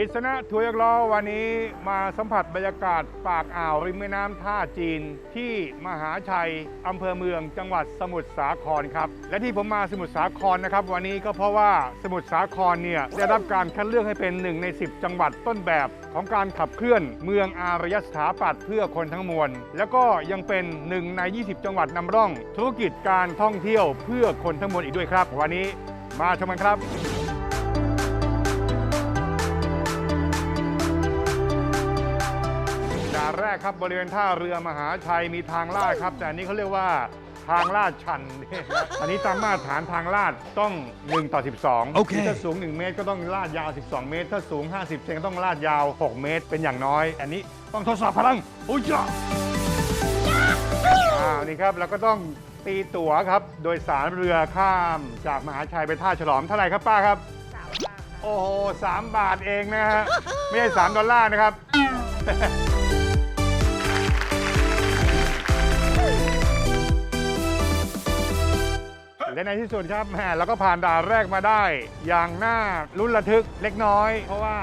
กิษณะทัวร์ยกล้อวันนี้มาสัมผัสบรรยากาศปากอ่าวริมแม่น้ำท่าจีน ที่มหาชัยอำเภอเมืองจังหวัดสมุทรสาครครับ และที่ผมมาสมุทรสาครนะครับ วันนี้ก็เพราะว่าสมุทรสาครเนี่ยได้รับการคัดเลือกให้เป็นหนึ่งใน 10 จังหวัดต้นแบบของการขับเคลื่อนเมืองอารยสถาปัตย์เพื่อคนทั้งมวล แล้วก็ยังเป็นหนึ่งใน 20 จังหวัดนำร่อง ธุรกิจการท่องเที่ยวเพื่อคนทั้งมวลอีกด้วยครับ วันนี้มาชมกันครับ แรกครับบริเวณท่าเรือมหาชัยมีทางลาดครับ แต่อันนี้เขาเรียกว่าทางลาดชัน อันนี้ตามมาตรฐานทางลาดต้อง 1 ต่อ 12โอเค ถ้าสูง 1 เมตรก็ต้องลาดยาว 12 เมตร ถ้าสูง 50 เซนก็ต้องลาดยาว 6 เมตร เป็นอย่างน้อย อันนี้ต้องทดสอบพลังโอ้ยจ้าอ้าวนี่ครับแล้วก็ต้องตีตั๋วครับ โดยสารเรือข้ามจากมหาชัยไปท่าฉลอมเท่าไหร่ครับป้าครับ โอ้โหสามบาทเองนะฮะ ไม่ใช่3ดอลลาร์นะครับ และในที่สุดครับแหมเราก็ผ่านด่านแรกมาได้ อย่างน่าลุ้นระทึกเล็กน้อย เพราะว่า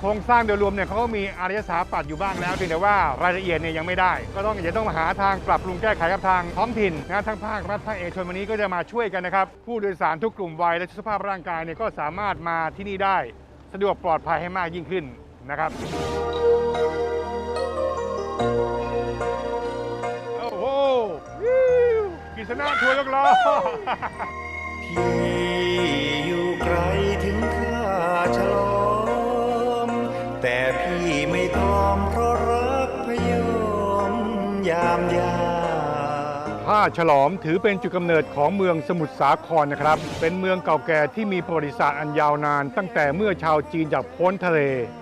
โครงสร้างโดยรวมเนี่ยเขาก็มีอารยสถาปัตย์อยู่บ้างแล้วเพียงแต่ว่ารายละเอียดเนี่ยยังไม่ได้ ก็ต้องจะต้องมาหาทางปรับปรุงแก้ไขกับทางท้องถิ่นนะทั้งภาครัฐภาคเอกชนวันนี้ก็จะมาช่วยกันนะครับ ผู้โดยสารทุกกลุ่มวัยและสภาพร่างกายเนี่ยก็สามารถมาที่นี่ได้ สะดวกปลอดภัยให้มากยิ่งขึ้นนะครับ กิษณะทัวร์ยกล้อพี่อยู่ไกลถึงท่าฉลอม แต่พี่ไม่ทอมเพราะรักพยอมยามยา ท่าฉลอมถือเป็นจุดกำเนิดของเมืองสมุทรสาครนะครับ เป็นเมืองเก่าแก่ที่มีประวัติศาสตร์อันยาวนาน ตั้งแต่เมื่อชาวจีนจากพ้นทะเล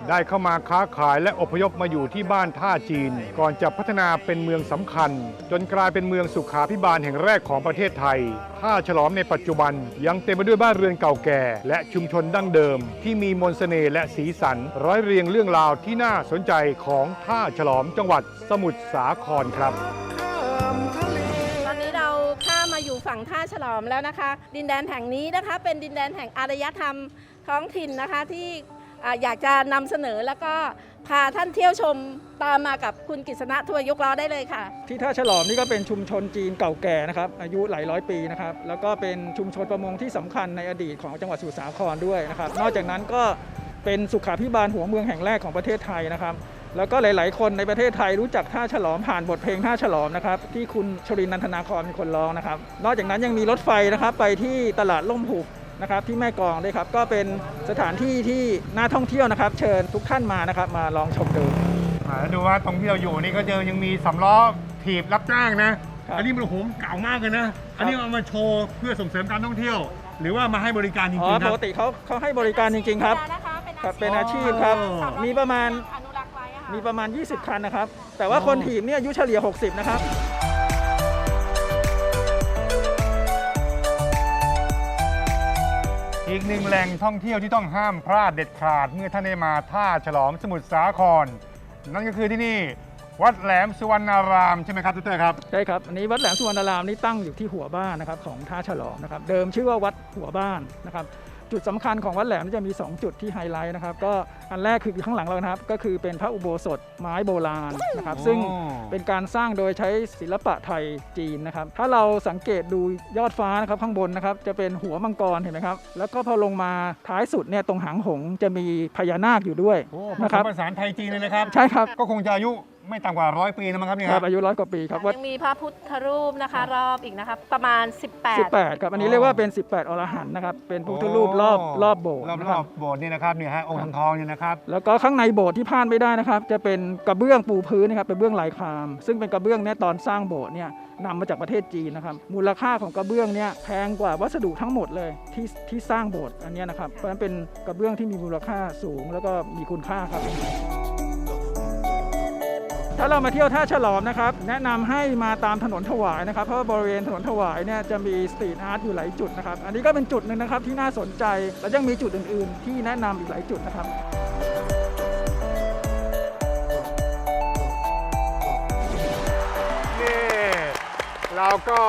ได้เข้ามาค้าขายและอพยพมาอยู่ที่บ้านท่าจีน ก่อนจะพัฒนาเป็นเมืองสำคัญ จนกลายเป็นเมืองสุขาพิบาลแห่งแรกของประเทศไทยท่าฉลอมในปัจจุบัน ยังเต็มไปด้วยบ้านเรือนเก่าแก่ และชุมชนดั้งเดิม ที่มีมนต์เสน่ห์และสีสัน ร้อยเรียงเรื่องราวที่น่าสนใจของท่าฉลอมจังหวัดสมุทรสาครครับ ฝั่งท่าฉลอมแล้วนะคะ ดินแดนแห่งนี้นะคะเป็นดินแดนแห่งอารยธรรมท้องถิ่นนะคะ ที่อยากจะนำเสนอแล้วก็พาท่านเที่ยวชมตามมากับคุณกฤษณะทัวร์ยกล้อได้เลยค่ะ ที่ท่าฉลอมนี่ก็เป็นชุมชนจีนเก่าแก่นะครับ อายุหลายร้อยปีนะครับ แล้วก็เป็นชุมชนประมงที่สำคัญในอดีตของจังหวัดสมุทรสาครด้วยนะครับ นอกจากนั้นก็เป็นสุขาพิบาลหัวเมืองแห่งแรกของประเทศไทยนะครับ แล้วก็หลาย ๆ คนในประเทศไทยรู้จักท่าฉลอมผ่านบทเพลงท่าฉลอมนะครับที่คุณชรินทร์นันทนาครเป็นคนร้องนะครับ นอกจากนั้นยังมีรถไฟนะครับไปที่ตลาดล่มหุบนะครับที่แม่กลองด้วยครับก็เป็นสถานที่ที่น่าท่องเที่ยวนะครับ เชิญทุกท่านมานะครับมาลองชมดูอ่าแล้วดูว่าตรงที่เราอยู่นี่ก็เจอยังมีสำล้อถีบรับจ้างนะ ครับ อันนี้มันโอ้โหเก่ามากเลยนะ อันนี้เอามาโชว์เพื่อส่งเสริมการท่องเที่ยว หรือว่ามาให้บริการจอ๋ริองๆคปรับ กติเขาเขาให้บริการจริง ๆ ครับครับเป็นอาชีพครับ อ๋อ มีประมาณ มีประมาณ 20 คันนะครับ แต่ว่าคนถีบเนี่ยอายุเฉลี่ย 60 นะครับ อีกหนึ่งแหล่งท่องเที่ยวที่ต้องห้ามพลาดเด็ดขาดเมื่อท่านได้มาท่าฉลอมสมุทรสาคร นั่นก็คือที่นี่วัดแหลมสุวรรณารามใช่ไหมครับทุกท่านครับ ใช่ครับ อันนี้วัดแหลมสุวรรณารามนี่ตั้งอยู่ที่หัวบ้านนะครับของท่าฉลอมนะครับ เดิมชื่อว่าวัดหัวบ้านนะครับ จุดสำคัญของวัดแหลมนี่จะมี 2 จุดที่ไฮไลท์นะครับ ก็อันแรกคือข้างหลังเรานะครับ ก็คือเป็นพระอุโบสถไม้โบราณนะครับ ซึ่งอ๋อเป็นการสร้างโดยใช้ศิลปะไทยจีนนะครับ ถ้าเราสังเกตดูยอดฟ้านะครับข้างบนนะครับ จะเป็นหัวมังกรเห็นไหมครับ แล้วก็พอลงมาท้ายสุดเนี่ยตรงหางหงส์จะมีพญานาคอยู่ด้วยโอ้ผนะสครัมบผสานไทยจีนเลยนะครับ ใช่ครับ ก็คงจะอายุ ไม่ต่ำกว่าร้อยปีนะมั้งครับเนี่ยคครัรับบอายุร้อยกว่าปีครับวัดยังมีพระพุทธรูปนะคะ รอบอีกนะคะประมาณ 18 18 ครับ อันนี้เรียกว่าเป็น 18 อรหันต์นะครับ เป็นพระพุทธรูปรอบรอบโบสถ์รอบนะรคอรับบโบสถ์นี่นะครับเนี่ยฮะองค์ทองทองเนี่ยนะครับ แล้วก็ข้างในโบสถ์ที่พลาดไม่ได้นะครับ จะเป็นกระเบื้องปูพื้นนะครับ เป็นเบื้องลายคราม ซึ่งเป็นกระเบื้องเนี่ยตอนสร้างโบสถ์เนี่ยนำมาจากประเทศจีนนะครับ มูลค่าของกระเบื้องเนี่ยแพงกว่าวัสดุทั้งหมดเลยที่ที่สร้างโบสถ์อันเนี้ยนะครับ เพราะฉะนั้นเป็นกระเบื้องที่มีมูลค่าสูงแล้วก็มีคุณค่าครับ ถ้าเรามาเที่ยวท่าฉลอมนะครับ แนะนำให้มาตามถนนถวายนะครับ เพราะว่าบริเวณถนนถวายเนี่ยจะมีสตรีทอาร์ตอยู่หลายจุดนะครับ อันนี้ก็เป็นจุดหนึ่งนะครับที่น่าสนใจ และยังมีจุดอื่น ๆ ที่แนะนำอีกหลายจุดนะครับนี่เราก็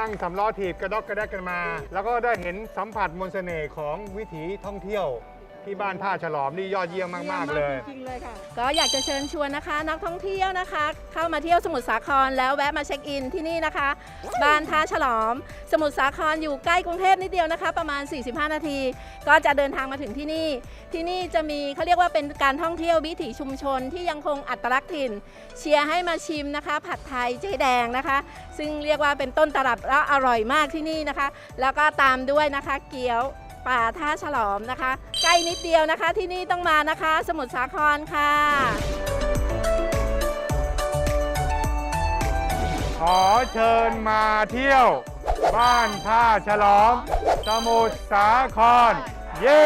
นั่งสำล้อถีบกระดอกกระแดกกันมา แล้วก็ได้เห็นสัมผัสมนเสน่ห์ของวิถีท่องเที่ยว ที่บ้านท่าฉลอมนี่ยอดเยี่ยมมาก ๆ เลย จริงๆเลยค่ะ ก็อยากจะเชิญชวนนะคะ นักท่องเที่ยวนะคะ เข้ามาเที่ยวสมุทรสาครแล้วแวะมาเช็คอินที่นี่นะคะ บ้านท่าฉลอม สมุทรสาครอยู่ใกล้กรุงเทพนิดเดียวนะคะ ประมาณ 45 นาที ก็จะเดินทางมาถึงที่นี่ ที่นี่จะมีเขาเรียกว่าเป็นการท่องเที่ยววิถีชุมชนที่ยังคงอัตลักษณ์ถิ่น เชียร์ให้มาชิมนะคะ ผัดไทยเจ๊แดงนะคะ ซึ่งเรียกว่าเป็นต้นตำรับและอร่อยมากที่นี่นะคะ แล้วก็ตามด้วยนะคะ เกี๊ยว ป่าท่าฉลอมนะคะ ใกล้นิดเดียวนะคะที่นี่ต้องมานะคะ สมุทรสาครค่ะขอเชิญมาเที่ยว บ้านท่าฉลอม สมุทรสาคร เย้